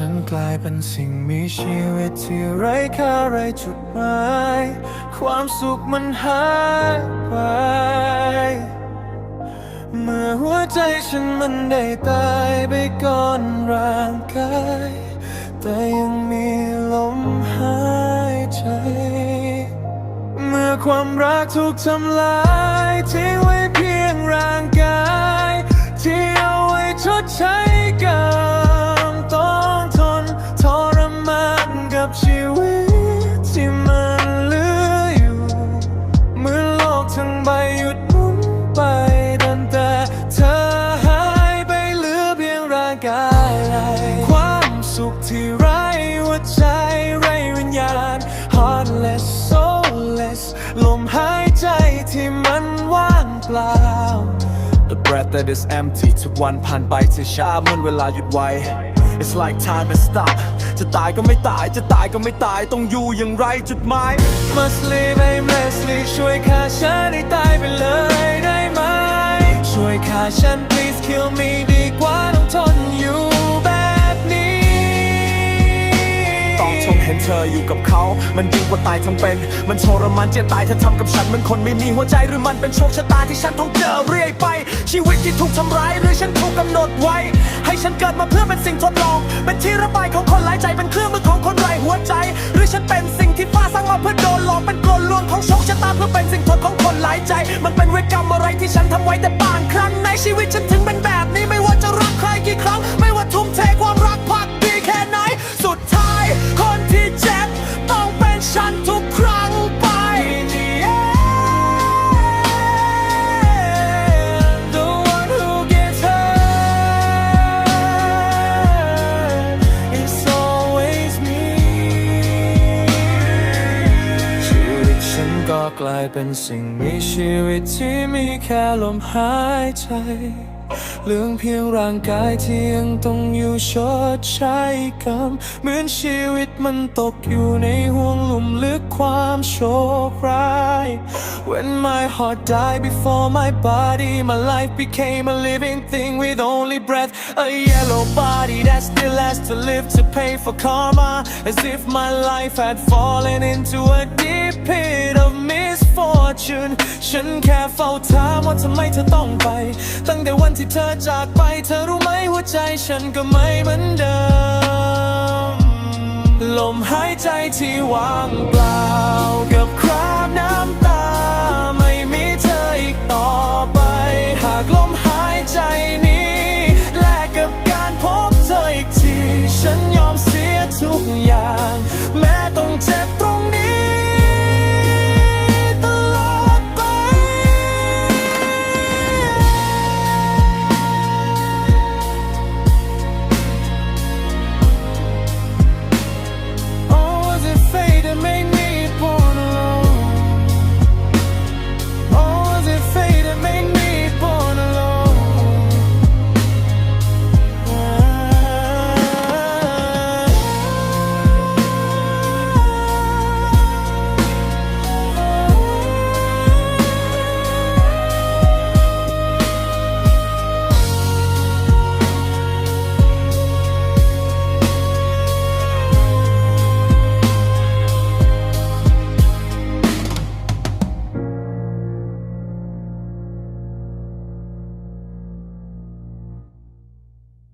ฉันกลายเป็นสิ่งมีชีวิตที่ไร้ค่าไร้จุดหมาย ความสุขมันหายไป เมื่อหัวใจฉันมันได้ตายไปก่อนร่างกาย แต่ยังมีลมหายใจ เมื่อความรักถูกทำลายทิ้งไว้เพียงร่างกาย ที่เอาไว้ชดใช้กรรม กทั้งใบหยุดหมุนไปดันแต่เธอหายไปเหลือเพียงร่างกายความสุขที่ไร้หัวใจไร้วิญญาณ heartless soulless ลมหายใจที่มันว่างเปล่า The breath that is empty ทุกวันผ่านไปช้าเหมือนเวลาหยุดไว้ It's like time has stopped จะตายก็ไม่ตายจะตายก็ไม่ตายต้องอยู่อย่างไรจุดหมาย Must live aimlessly ช่วยฆ่าฉันให้ตายไปเลยได้ไหมช่วยฆ่าฉัน please kill me เห็นเธออยู่กับเขา มันยิ่งกว่าตายทั้งเป็น มันทรมานเจียตายเธอทำกับฉันเหมันคนไม่มีหัวใจหรือมันเป็นโชคชะตาที่ฉันต้องเจอเรื่อยไป ชีวิตที่ถูกทำร้ายหรือฉันถูกกำหนดไว้ ให้ฉันเกิดมาเพื่อเป็นสิ่งทดลอง เป็นที่ระบายของคนหลายใจเป็นเครื่องมือของคนไร้หัวใจ หรือฉันเป็นสิ่งที่ฟ้าสร้างมาเพื่อโดนหลอกเป็นกลลวงของโชคชะตาเพื่อเป็นสิ่งทดของคนหลายใจ มันเป็นเวรกรรมอะไรที่ฉันทำไว้แต่บางครั้งในชีวิตฉันถึง ก็กลายเป็นสิ่งมีชีวิตที่มีแค่ลมหายใจเหลืองเพียงร่างกายที่ยังต้องอยู่ชดใช้กรรม เหมือนชีวิตมันตกอยู่ในห่วงหลุมลึกความโชคร้าย When my heart died before my body my life became a living thing with only breath a yellow body that still has to live to pay for karma as if my life had fallen into a deep pit of misfortune ฉันแค่เฝ้าถามว่าทำไมเธอต้องไป ตั้งแต่วันที่เธอจากไป เธอรู้ไหมหัวใจฉันก็ไม่เหมือนเดิม ลมหายใจที่ว่างเปล่ากับ